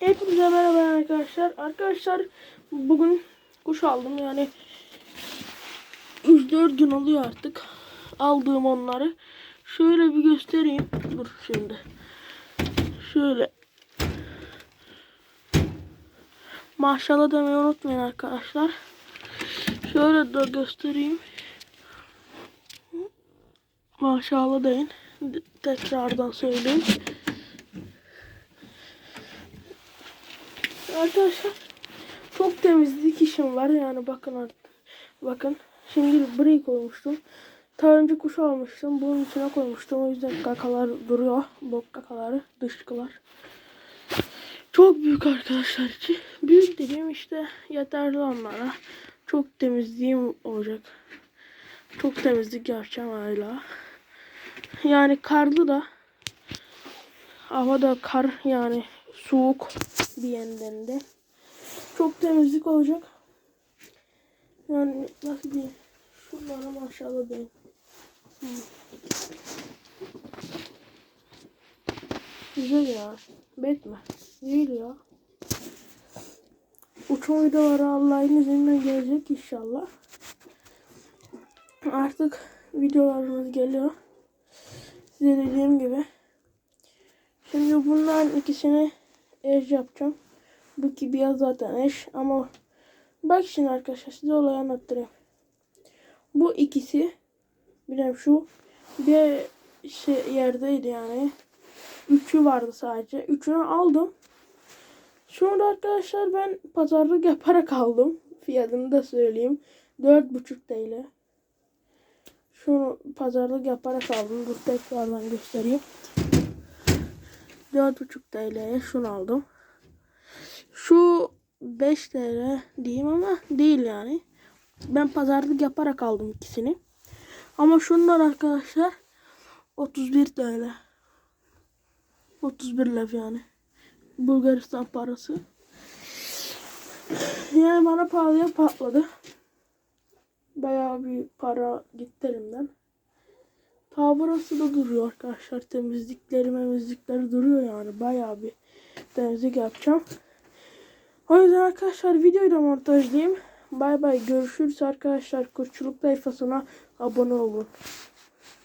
Hepinize merhaba arkadaşlar. Arkadaşlar bugün kuş aldım yani 3-4 gün oluyor artık aldığım onları. Şöyle bir göstereyim. Dur şimdi. Şöyle. Maşallah demeyi unutmayın arkadaşlar. Şöyle de göstereyim. Maşallah deyin. Tekrardan söyleyeyim. Arkadaşlar çok temizlik işim var yani bakın artık. Bakın şimdi burayı koymuştum. Daha önce kuş almıştım. Bunun içine koymuştum. O yüzden kakalar duruyor. Bok kakaları, dışkılar. Çok büyük arkadaşlar için. Büyük dediğim işte yeterli onlara. Çok temizliğim olacak. Çok temizlik yapacağım hala. Yani karlı da havada kar yani soğuk bir yandan da. Çok temizlik olacak. Yani nasıl diyeyim? Şunlara maşallah diyeyim. Hı. Güzel ya. Betme. Değil ya. Uçma videoları Allah'ın izniyle gelecek inşallah. Artık videolarımız geliyor. Size dediğim gibi. Şimdi bunların ikisini eş yapacağım. Bu kibiya zaten eş ama bak şimdi arkadaşlar size olayı anlattırayım. Bu ikisi bir de şu bir şey yerdeydi yani. Üçü vardı sadece. Üçünü aldım. Sonra arkadaşlar ben pazarlık yaparak aldım. Fiyatını da söyleyeyim. Dört buçuk TL. Şunu pazarlık yaparak aldım. Dur tekrardan göstereyim. 4,5 TL'ye şunu aldım. Şu 5 TL diyeyim ama değil yani. Ben pazarlık yaparak aldım ikisini. Ama şunlar arkadaşlar 31 TL. 31 lira yani. Bulgaristan parası. Yani bana pahalıya patladı. Bayağı bir para gitti elimden. Ta burası da duruyor arkadaşlar. Temizlikleri memizlikleri duruyor yani. Bayağı bir temizlik yapacağım. O yüzden arkadaşlar videoyu da montajlayayım. Bay bay görüşürüz arkadaşlar. Kuşçuluk sayfasına abone olun.